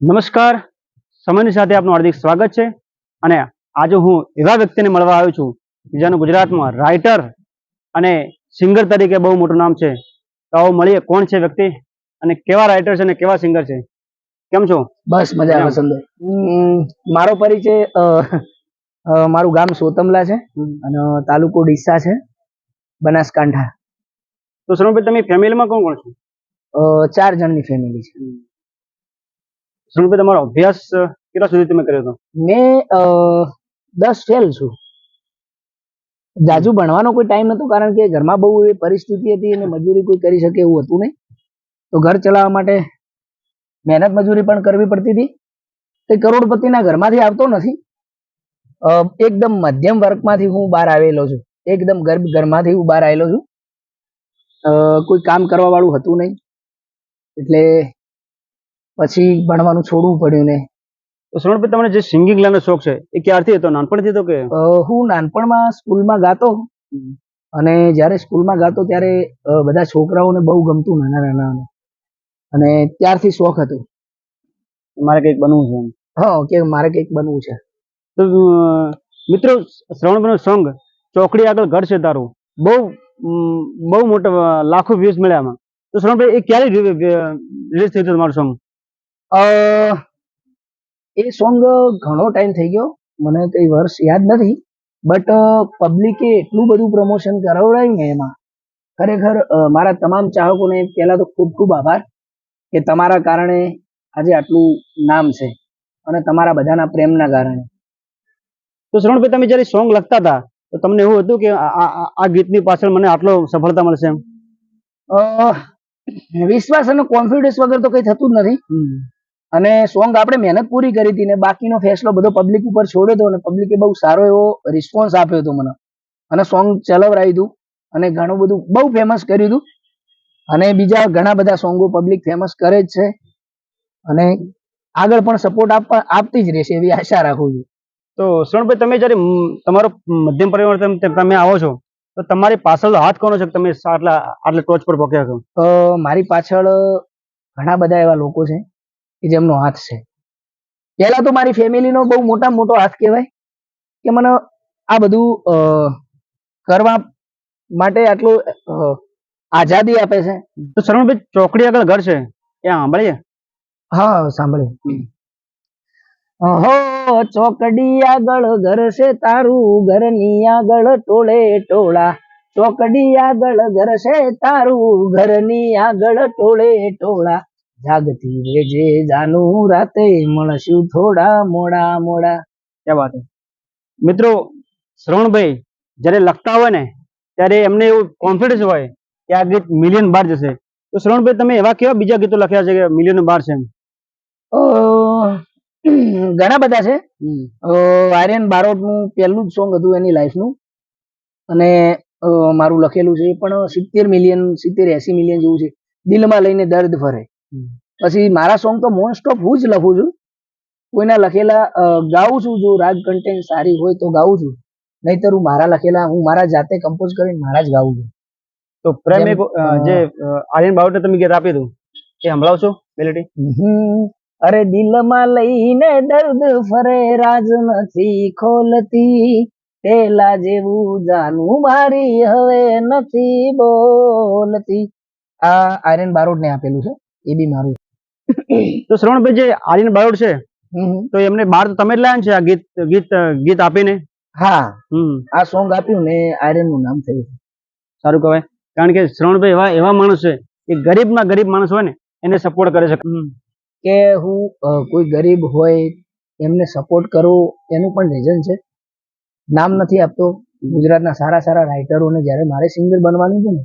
નમસ્કાર. સમયની સાથે આપનું હાર્દિક સ્વાગત છે અને આજે હું એવા વ્યક્તિને મળવા આવ્યો છું બીજાનું જેનું ગુજરાતમાં રાઇટર અને સિંગર તરીકે બહુ મોટું નામ છે. તો આવો મળીએ કોણ છે વ્યક્તિ અને કેવા રાઇટર છે અને કેવા સિંગર છે. કેમ છો? બસ મજા આવે સંદર. મારો પરિચય મારું ગામ સોતમલા છે અને તાલુકો ડીસા છે બનાસકાંઠા. તો શ્રવણભાઈ તમે ફેમિલીમાં કોણ કોણ છો? ચાર જણની ફેમિલી છે. શ્રવણભાઈ તમારો અભ્યાસ કેટલા સુધી તમે કર્યો હતો? મેં દસ ફેલ છું. જાજુ ભણવાનો કોઈ ટાઈમ નતો કારણ કે ઘરમાં બહુ એવી પરિસ્થિતિ હતી અને મજૂરી કોઈ કરી શકે એવું હતું નહીં. તો ઘર ચલાવવા માટે મહેનત મજૂરી પણ કરવી પડતી હતી. તે કરોડપતિના ઘરમાંથી આવતો નથી. એકદમ મધ્યમ વર્ગમાંથી હું બહાર આવેલો છું. એકદમ ગરીબ ઘરમાંથી હું બહાર આવેલો છું. કોઈ કામ કરવા વાળું હતું નહીં. એટલે પછી ભણવાનું છોડવું પડ્યું ને. તો શ્રવણભાઈ તમને જે સિંગિંગ લાનો શોખ છે એ ક્યારથી હતો? નાનપણથી હતો કે? હું નાનપણમાં સ્કૂલમાં ગાતો. અને જ્યારે સ્કૂલમાં ગાતો ત્યારે બધા છોકરાઓને બહુ ગમતું નાના નાના અને ત્યારથી શોખ હતો. મારે કંઈક બનવું છે હા કે મારે કંઈક બનવું છે. તો મિત્રો શ્રવણભાઈનો સોંગ ચોકડી આગળ ઘર છે તારું. બહુ બહુ મોટો લાખો વ્યૂઝ મળ્યા આમાં. તો શ્રવણભાઈ એ ક્યારે રિલીઝ થયું હતું તમારું સોંગ? એ સોંગ ઘણો ટાઈમ થઈ ગયો. મને કઈ વર્ષ યાદ નથી. બટ પબ્લિકે એટલું બધું પ્રમોશન કરાવડાવ્યું ને એમાં. ખરેખર મારા તમામ ચાહકોને પહેલાં તો ખૂબ ખૂબ આભાર કે તમારા કારણે આજે આટલું નામ છે અને તમારા બધાના પ્રેમના કારણે. તો શ્રવણભાઈ તમે જ્યારે સોંગ લખતા હતા તો તમને એવું હતું કે આ- ગીતની પાછળ મને આટલો સફળતા મળશે એમ? વિશ્વાસ અને કોન્ફિડન્સ વગર તો કઈ થતું જ નથી. અને સોંગ આપણે મહેનત પૂરી કરી હતી ને બાકીનો ફેસલો બધો પબ્લિક ઉપર છોડ્યો હતો અને પબ્લિકે બહુ સારો એવો રિસ્પોન્સ આપ્યો હતો મને. અને સોંગ ચલાવરાયું હતું અને ઘણું બધું બહુ ફેમસ કર્યું હતું. અને બીજા ઘણા બધા સોંગો પબ્લિક ફેમસ કરે જ છે. અને આગળ પણ સપોર્ટ આપવા આપતી જ રહેશે એવી આશા રાખું છું. તો શ્રવણભાઈ તમે જ્યારે તમારો મધ્યમ પરિવર્તન તમે આવો છો તો તમારી પાછળ હાથ કોનો છે તમે આટલા આટલા ટોચ પર પહોંચ્યા છો? મારી પાછળ ઘણા બધા એવા લોકો છે. કે જેમનો હાથ છે. પહેલા તો મારી ફેમિલીનો બહુ મોટા મોટો હાથ કહેવાય કે મને આ બધું કરવા માટે આટલું આઝાદી આપે છે. તો શરણભાઈ ચોકડી આગળ ઘર છે? એ સાંભળીએ? હા સાંભળે હો ચોકડી આગળ ઘર છે તારું ઘરની આગળ ટોળે ટોળા. ચોકડી આગળ ઘર છે તારું ઘરની આગળ ટોળે ટોળા. જાગતી રેજે જાનું રાતે મળશું થોડા મોડા મોડા. ક્યાં વાત મિત્રો શ્રવણભાઈ જ્યારે લખતા હોય ને ત્યારે એમને એવું કોન્ફિડન્સ હોય કે આ ગીત મિલિયન બાર જશે. તો શ્રવણભાઈ તમે એવા કેવા બીજા ગીતો લખ્યા છે કે મિલિયન બાર છે ઘણા બધા છે. આર્યન આર્યન બારોટનું પહેલું જ સોંગ હતું એની લાઈફનું અને મારું લખેલું છે પણ સિત્તેર મિલિયન સિત્તેર એસી મિલિયન જેવું છે. દિલમાં લઈને દર્દ ફરે. પછી મારા સોંગ તો મોસ્ટ ઓફ હું જ લખું છું. કોઈના લખેલા ગાઉં છું જો રાગ કન્ટેન્ટ સારી હોય તો ગાઉં છું. નહીતર હું મારા લખેલા હું મારા જાતે કમ્પોઝ કરીને મારા જ ગાઉં છું. તો પ્રેમ એક જે આર્યન બાવટે તમે ગીત આપી દઉં એ સંભળાવશો મેલેડી અરે દિલમાં લઈને દર્દ ફરે રાજ નથી ખોલતી. પેલા જેવું જાનું મારી હવે નથી બોલતી. આ આર્યન બારોટ ને આપેલું છે. એ બી મારું તો શ્રવણભાઈ જે આર્યન બાવટ છે તો એમને બાર તો તમે જ લાયા છે આ ગીત ગીત ગીત આપીને? હા. આ સોંગ આપ્યું ને આર્યનનું નામ થયું સારું કહેવાય. કારણ કે શ્રવણભાઈ એવા એવા માણસ છે કે ગરીબમાં ગરીબ માણસ હોય ને એને સપોર્ટ કરે છે. કે હું કોઈ ગરીબ હોય એમને સપોર્ટ કરું એનું પણ રીઝન છે. નામ નથી આપતો. ગુજરાતના સારા સારા રાઇટરોને જ્યારે મારે સિંગર બનવાનું છે ને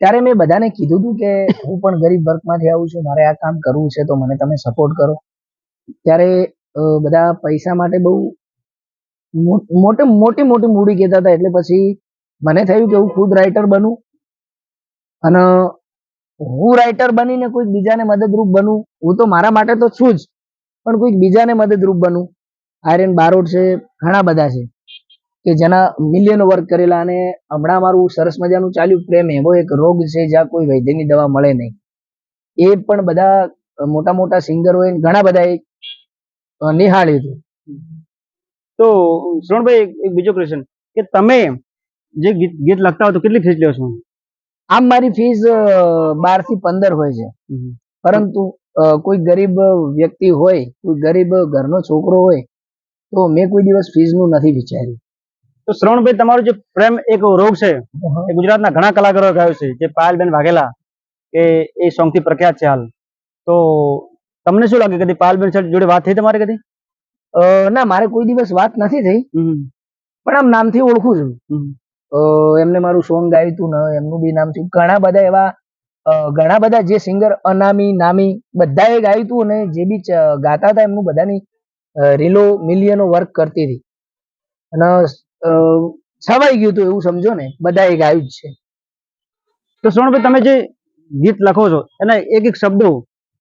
ત્યારે મેં બધાને કીધું હતું કે હું પણ ગરીબ વર્ગમાંથી આવું છું, મારે આ કામ કરવું છે તો મને તમે સપોર્ટ કરો. ત્યારે બધા પૈસા માટે બહુ મોટે, મોટી મોટી મૂડી કહેતા હતા. એટલે પછી મને થયું કે હું ખુદ રાઇટર બનું અને હું રાઇટર બનીને કોઈક બીજાને મદદરૂપ બનું. હું તો મારા માટે તો છું જ, પણ કોઈક બીજાને મદદરૂપ બનું. આર્યન બારોટ છે, ઘણા બધા છે. કે જેના મિલિયન વર્ક કરેલા અને હમણાં મારું સરસ મજાનું ચાલ્યું પ્રેમ એવો એક રોગ છે જ્યાં કોઈ વૈદ્યની દવા મળે નહીં. એ પણ બધા મોટા મોટા સિંગરોએ ઘણા બધાએ અ, નિહાળ્યું હતું. તો શ્રવણભાઈ એક- એક બીજો ક્વેશ્ચન કે તમે જે ગીત ગીત લખતા હો તો કેટલી ફીસ લ્યો છો? આમ મારી ફીસ બારથી પંદર હોય છે. પરંતુ કોઈ ગરીબ વ્યક્તિ હોય કોઈ ગરીબ ઘરનો છોકરો હોય તો મેં કોઈ દિવસ ફીસનું નથી વિચાર્યું. તો શ્રવણભાઈ તમારો જે પ્રેમ એક રોગ છે એ ગુજરાતના ઘણા કલાકારો ગાયો છે જે પાયલબેન વાઘેલા કે એ સોંગથી પ્રખ્યાત છે હાલ. તો તમને શું લાગે? કદી પાયલબેન સર જોડે વાત થઈ તમારે કદી? ના મારે કોઈ દિવસ વાત નથી થઈ પણ આમ નામથી ઓળખું છું. એમને મારું સોંગ ગાયું હતું ને એમનું બી નામ થયું ઘણા બધા એવા ઘણા બધા જે સિંગર અનામી નામી બધાએ ગાયું હતું અને જે બી ગાતા હતા એમનું બધાની રીલો મિલિયનો વર્ક કરતી હતી. અને છવાઈ ગયું હતું એવું સમજો ને બધાએ ગાયું જ છે. તો સોનભાઈ તમે જે ગીત લખો છો એના એક એક શબ્દો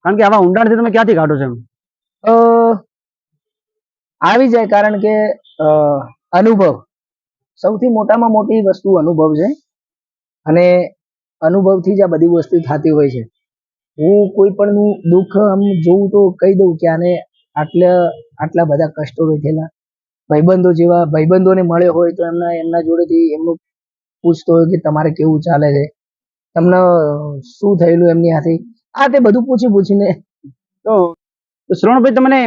કારણ કે આવા ઊંડાણથી તમે ક્યાંથી કાઢો છો એમ? અ, આવી જાય કારણ કે અનુભવ. સૌથી મોટામાં મોટી વસ્તુ અનુભવ છે અને અનુભવથી જ આ બધી વસ્તુ થતી હોય છે. હું કોઈ પણ નું દુઃખ આમ જોઉં તો કહી દઉં કે આને આટલા આટલા બધા કષ્ટો વેઠેલા ભાઈબંધો જેવા ભાઈબંધોને મળ્યો હોય તો એમના એમના જોડેથી એમનું પૂછતો હોય કે તમારે કેવું ચાલે છે. તમને શું થયેલું એમની હાથે? આ તે બધું પૂછી પૂછીને. તો શ્રવણભાઈ તમને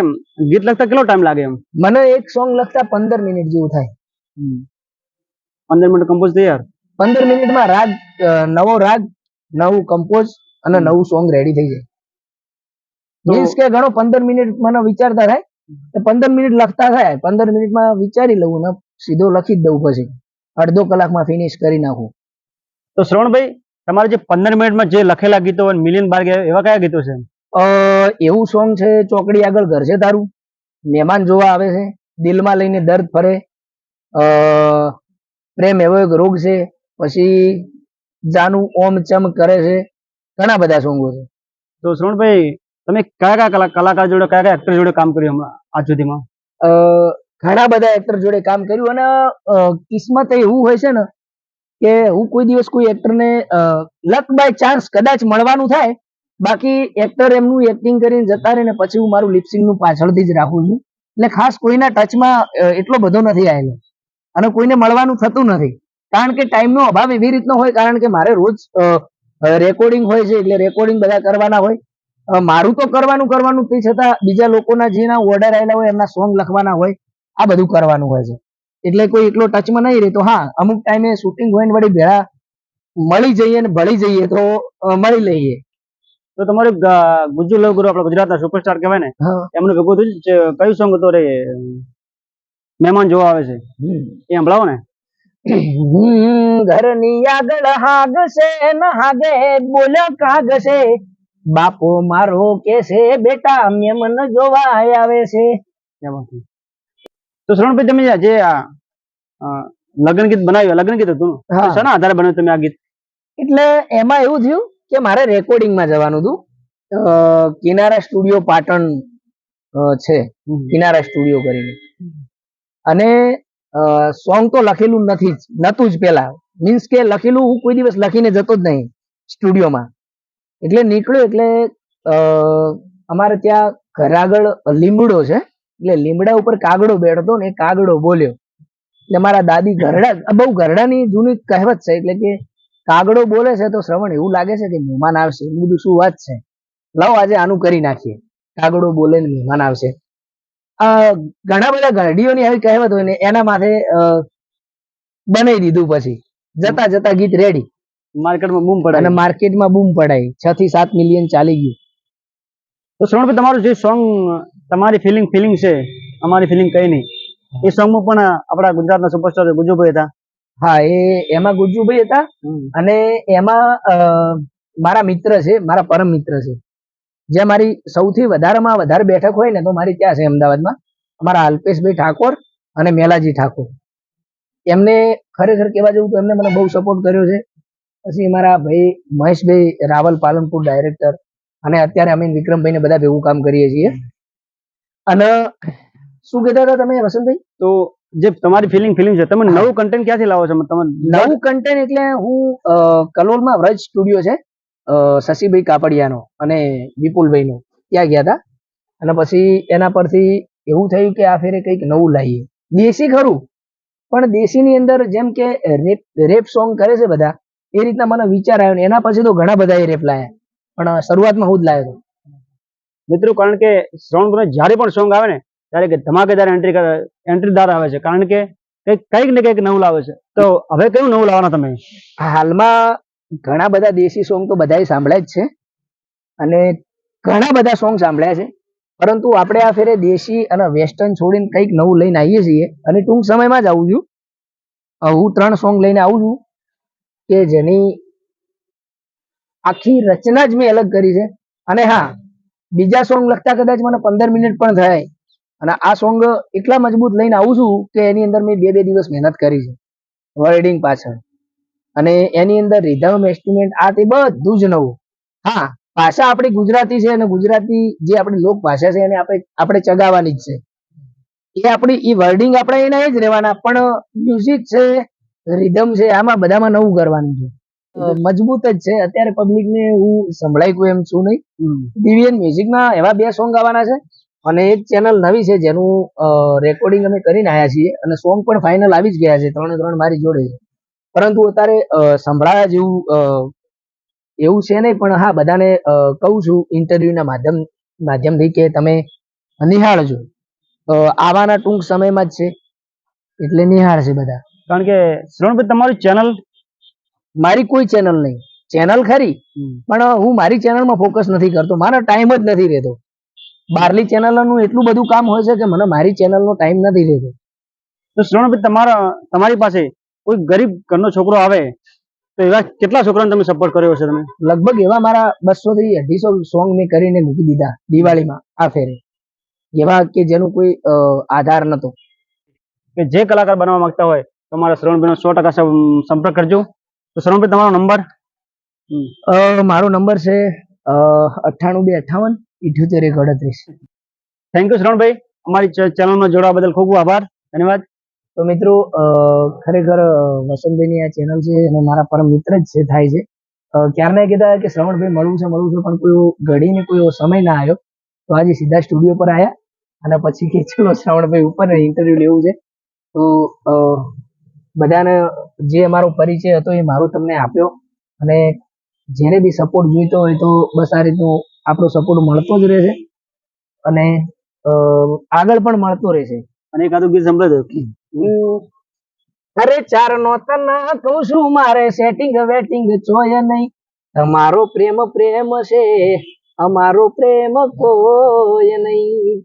ગીત લખતા કેટલો ટાઈમ લાગે એમ? મને એક સોંગ લખતા પંદર મિનિટ જેવું થાય. પંદર મિનિટ કમ્પોઝ તૈયાર? પંદર મિનિટમાં રાગ નવો રાગ નવું કમ્પોઝ અને નવું સોંગ રેડી થઈ જાય. મીન્સ કે ઘણો પંદર મિનિટ મને વિચારતા થાય. તો પંદર મિનિટ લખતા થાય. પંદર મિનિટમાં વિચારી લઉં ને સીધો લખી જ દઉં પછી. અડધો કલાકમાં ફિનિશ કરી નાખું. તો શ્રવણભાઈ તમારે જે પંદર મિનિટમાં જે લખેલા ગીતો મિલિયન બાર ગયા એવા કયા ગીતો છે? એવું સોંગ છે ચોકડી આગળ ઘર છે તારું. મહેમાન જોવા આવે છે દિલમાં લઈને દર્દ ફરે. અ, પ્રેમ એવો એક રોગ છે પછી જાનું ઓમ ચમ કરે છે. ઘણા બધા સોંગો છે. તો શ્રવણભાઈ તમે કયા કયા કલા, કલાકાર જોડે, કયા કયા એક્ટર જોડે કામ કર્યું આજ સુધીમાં? ઘણા બધા એક્ટર જોડે કામ કર્યું અને કિસ્મત એવું હોય છે ને કે હું કોઈ દિવસ કોઈ એક્ટરને લક બાય ચાન્સ કદાચ મળવાનું થાય, બાકી એક્ટર એમનું એક્ટિંગ કરીને જતા રહે ને પછી હું મારું લિપસિંગનું પાછળથી જ રાખું છું. એટલે ખાસ કોઈના ટચમાં એટલો બધો નથી આવેલો અને કોઈને મળવાનું થતું નથી. કારણ કે ટાઈમનો અભાવ એવી રીતનો હોય, કારણ કે મારે રોજ રેકોર્ડિંગ હોય છે, એટલે રેકોર્ડિંગ બધા કરવાના હોય. મારું તો કરવાનું કરવાનું તે છતાં બીજા લોકોના જેના ઓર્ડર આવેલા હોય એમના સોંગ લખવાના હોય આ બધું કરવાનું હોય છે. એટલે કોઈ એટલો ટચમાં નહીં રહેતો. હા અમુક ટાઈમે શૂટિંગ હોય ને વળી ભેળા મળી જઈએ ને ભળી જઈએ તો મળી લઈએ. તો તમારું ગુજ્જુ લવ ગુરુ આપણા ગુજરાતના સુપરસ્ટાર કહેવાય ને એમનું ભેગું થયું કયું સોંગ હતો રે મહેમાન જોવા આવે છે. એ સંભળાવો ને. ઘરની આગળ હાગ છે ન હાગે બોલ કાગ છે બાપો મારો કે છે બેટા મેમન જોવા આવે છે. તો શ્રવણભાઈ તમે જે આ લગ્ન ગીત બનાવ્યું લગ્ન ગીત હતું શાના આધારે બનાવ્યું તમે આ ગીત? એટલે એમાં એવું થયું કે મારે રેકોર્ડિંગમાં જવાનું હતું. કિનારા સ્ટુડિયો પાટણ છે. કિનારા સ્ટુડિયો કરીને. અને સોંગ તો લખેલું નથી જ નતું જ પેલા. મીન્સ કે લખેલું હું કોઈ દિવસ લખીને જતો જ નહીં સ્ટુડિયોમાં. એટલે નીકળ્યો એટલે અમારે ત્યાં ઘર આગળ લીમડો છે. એટલે લીમડા ઉપર કાગડો બેઠતો ને કાગડો બોલ્યો. એટલે મારા દાદી ઘરડા બહુ ઘરડાની જૂની કહેવત છે. એટલે કે કાગડો બોલે છે તો શ્રવણ એવું લાગે છે કે મહેમાન આવશે. એવું બધું શું વાત છે? લાવ આજે આનું કરી નાખીએ. કાગડો બોલે ને મહેમાન આવશે. ઘણા બધા ઘરડીઓની આવી કહેવત હોય ને એના માથે બનાવી દીધું પછી. જતા જતા ગીત રેડી માર્કેટમાં બૂમ અને માર્કેટમાં બૂમ પડાય છ થી સાત મિલિયન ચાલી ગયું. તો શ્રવણભાઈ તમારું જે સોંગ તમારી ફિલિંગ ફિલિંગ છે અમારી ફિલિંગ કઈ નહીં. એ સોંગમાં પણ આપણા ગુજરાતના સુપરસ્ટાર ગુજુભાઈ હતા. હા એ એમાં ગુજુભાઈ હતા અને એમાં મારા મિત્ર છે મારા પરમ મિત્ર છે. જે મારી સૌથી વધારેમાં વધારે બેઠક હોય ને તો મારી ત્યાં છે અમદાવાદમાં. અમારા અલ્પેશભાઈ ઠાકોર અને મેલાજી ઠાકોર. એમને ખરેખર કહેવા જવું તો એમને મને બહુ સપોર્ટ કર્યો છે. પછી મારા ભાઈ મહેશભાઈ રાવલ પાલનપુર ડાયરેક્ટર અને અત્યારે અમે વિક્રમભાઈને બધા ભેગું કામ કરીએ છીએ. અને શું કહેતા હતા તમે વસંતભાઈ? તો જે તમારી ફિલિંગ ફિલિંગ છે તમે નવું કન્ટેન્ટ ક્યાંથી લાવો છો? તમે નવું કન્ટેન્ટ એટલે હું કલોલમાં વ્રજ સ્ટુડિયો છે શશીભાઈ કાપડિયાનો અને વિપુલભાઈનો. ત્યાં ગયા હતા. અને પછી એના પરથી એવું થયું કે આ ફેરે કંઈક નવું લાવીએ. દેશી ખરું પણ દેશીની અંદર જેમ કે રેપ રેપ સોંગ કરે છે બધા એ રીતના મને વિચાર આવ્યો ને એના પછી તો ઘણા બધા એ રેપ લાયા. પણ શરૂઆતમાં હું જ લાવ્યો હતો. મિત્રો કારણ કે શ્રવણભાઈ જ્યારે પણ સોંગ આવે ને ત્યારે કે ધમાકેદાર એન્ટ્રી એન્ટ્રીદાર આવે છે. કારણ કે કંઈક કંઈક ને કંઈક નવું લાવે છે. તો હવે કયું નવું લાવવાના તમે? હાલમાં ઘણા બધા દેશી સોંગ તો બધાએ સાંભળ્યા જ છે. અને ઘણા બધા સોંગ સાંભળ્યા છે. પરંતુ આપણે આ ફેરે દેશી અને વેસ્ટર્ન છોડીને કંઈક નવું લઈને આવીએ છીએ. અને ટૂંક સમયમાં જ આવું છું હું ત્રણ સોંગ લઈને આવું છું. કે જેની આખી રચના જ મેં અલગ કરી છે. અને હા, બીજા સોંગ લખતા કદાચ મને પંદર મિનિટ પણ થાય. અને આ સોંગ એટલા મજબૂત લઈને આવું છું કે એની અંદર મેં બે બે દિવસ મહેનત કરી છે. વર્ડિંગ પાછળ. અને એની અંદર રિધમ એસ્ટિમેટ આ તે બધું જ નવું. હા, ભાષા આપણી ગુજરાતી છે અને ગુજરાતી જે આપણી લોક ભાષા છે એને આપણે આપણે ચગાવવાની જ છે. એ આપણી, એ વર્ડિંગ આપણે એના એ જ રહેવાના, પણ મ્યુઝિક છે રિધમ છે આમાં બધામાં નવું કરવાનું છે. મજબૂત જ છે. અત્યારે પબ્લિક ને હું સંભળાય કોઈ એમ છું નહીં. ડીવીએન મ્યુઝિકના એવા બે સોંગ આવવાના છે અને એક ચેનલ નવી છે જેનું રેકોર્ડિંગ અમે કરીને આવ્યા છીએ અને સોંગ પણ ફાઇનલ આવી જ ગયા છે ત્રણે ત્રણ મારી જોડે છે. પરંતુ અત્યારે સંભળાયા જેવું એવું છે નહીં પણ હા બધાને કહું છું ઇન્ટરવ્યુના માધ્યમ માધ્યમથી કે તમે નિહાળજો. આવવાના ટૂંક સમયમાં જ છે. એટલે નિહાળશે બધા. કારણ કે શ્રવણભાઈ તમારું ચેનલ મારી કોઈ ચેનલ નહીં. ચેનલ ખરી પણ હું મારી ચેનલમાં ફોકસ નથી કરતો. મારો ટાઈમ જ નથી રહેતો. બહારની ચેનલનું એટલું બધું કામ હોય છે કે મને મારી ચેનલનો ટાઈમ નથી રહેતો. તો શ્રવણભાઈ તમારા તમારી પાસે કોઈ ગરીબ ઘરનો છોકરો આવે તો એવા કેટલા છોકરાને તમે સપોર્ટ કર્યો છે તમે? લગભગ એવા મારા બસો થી અઢીસો સોંગ મેં કરીને મૂકી દીધા દિવાળીમાં આ ફેરે. એવા કે જેનું કોઈ આધાર નતો કે જે કલાકાર બનવા માંગતા હોય તો મારા શ્રવણભાઈનો સો ટકા સંપર્ક કરજો. તો શ્રવણભાઈ તમારો નંબર? અ, મારો નંબર છે અઠ્ઠાણું બે અઠ્ઠાવન ઇઠ્યોતેર એક અડત્રીસ થેન્ક યુ શ્રવણભાઈ. અમારી ચેનલમાં જોડાવા બદલ ખૂબ ખૂબ આભાર. ધન્યવાદ. તો મિત્રો અ, ખરેખર વસંતભાઈની આ ચેનલ છે અને મારા પરમ મિત્ર જ છે થાય છે. ક્યારના કહેતા કે શ્રવણભાઈ મળવું છે મળવું છે પણ કોઈ ઘડીને કોઈ સમય ના આવ્યો. તો આજે સીધા સ્ટુડિયો પર આવ્યા અને પછી કે ચલો શ્રવણભાઈ ઉપર ઇન્ટરવ્યુ લેવું છે. તો અ, બધાને જે અમારો પરિચય હતો એ મારો તમને આપ્યો. અને જેને બી સપોર્ટ જોઈતો હોય તો બસ આ રીતનો આપણો સપોર્ટ મળતો જ રહેશે. અને આગળ પણ મળતો રહેશે. અને એકાદું ગીત સંભળાવી અરે ચાર નો તના કહું છું મારે સેટિંગ વેટિંગ જોય નહીં. તમારો પ્રેમ પ્રેમ છે. અમારો પ્રેમ કોઈ નહીં.